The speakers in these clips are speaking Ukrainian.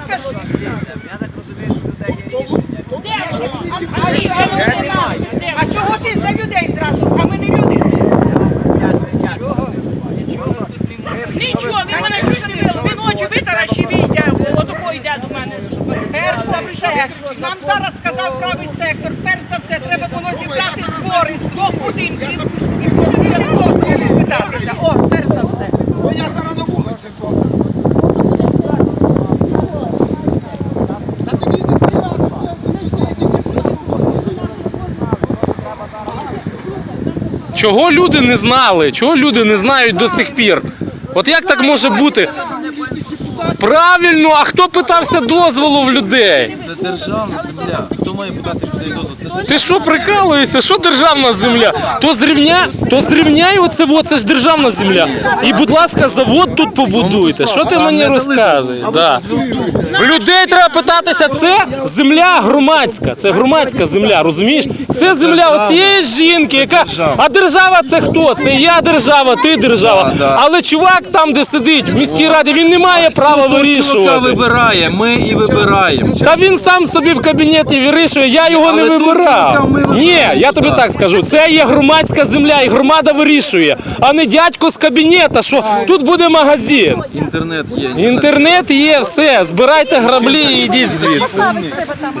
скажіть. Я так розумію, що людей є рішення. А чого ти за людей зразу? А ми не люди. Нічого, він мене бив. Він очі витаращив і йде, отако йде до мене. Перш за все, нам зараз сказав правий сектор, перш за все, треба було зібрати збори з двох будинків і просити дозволу питатися. О, перш за все. Бо я зараз на вулиці тут. Та ти мені не сказати, все за людей, тільки депутатом дорозі. Чого люди не знали? Чого люди не знають до сих пір? От як так може бути? Правильно, а хто питався дозволу в людей? Це державна земля. Хто має питати людей дозволу? Це Ти що прикалуєшся? Що державна земля? То зрівня, то зрівняй оце, во, це ж державна земля. І, будь ласка, завод тут побудуйте. Що ти мені розказуєш? Да. В людей треба питатися, це земля громадська. Це громадська земля, розумієш? Це земля оцієї жінки, яка. А держава це хто? Це я держава, ти держава. Але чувак там, де сидить, в міській раді, він не має права Чувака вирішувати. вибирає, ми і вибираємо. Та він сам собі в кабінеті вирішує, я його не Але вибирав. ми. Ні, я тобі так скажу. Це є громадська земля, і громада вирішує, а не дядько з кабінета, що тут буде магазин. Інтернет є. Інтернет є, все, збирайте граблі і йдіть звідси.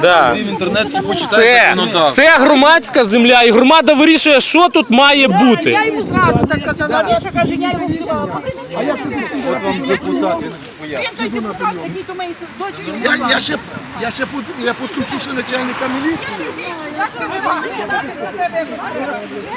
Да. в інтернет і почитай Це, законодавство. це громадська земля, і громада вирішує, що тут має бути. Я йому зразу так казала, він ще каже, я йому вбивала. От вам депутат, він Він той депутат, який то моїй дочері. Я, я ще, я ще под- я підключу ще начальника міліції.